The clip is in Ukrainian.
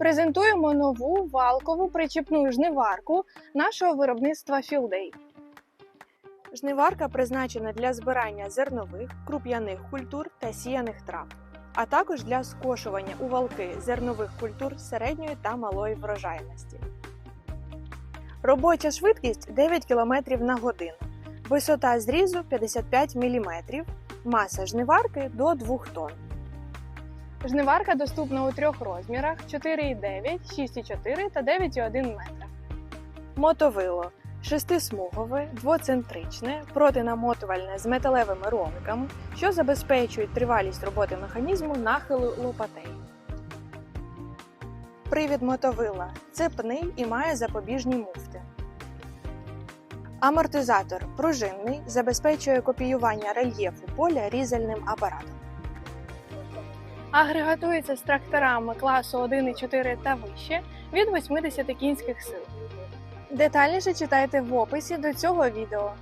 Презентуємо нову валкову причіпну жниварку нашого виробництва Філдей. Жниварка призначена для збирання зернових, круп'яних культур та сіяних трав, а також для скошування у валки зернових культур середньої та малої врожайності. Робоча швидкість 9 км на годину, висота зрізу 55 мм, маса жниварки до 2 тонн. Жниварка доступна у трьох розмірах: 4,9, 6,4 та 9,1 метра. Мотовило шестисмугове, двоцентричне, протинамотувальне з металевими роликами, що забезпечують тривалість роботи механізму нахилу лопатей. Привід мотовила цепний і має запобіжні муфти. Амортизатор пружинний забезпечує копіювання рельєфу поля різальним апаратом. Агрегатується з тракторами класу 1,4 та вище від 80 кінських сил. Детальніше читайте в описі до цього відео.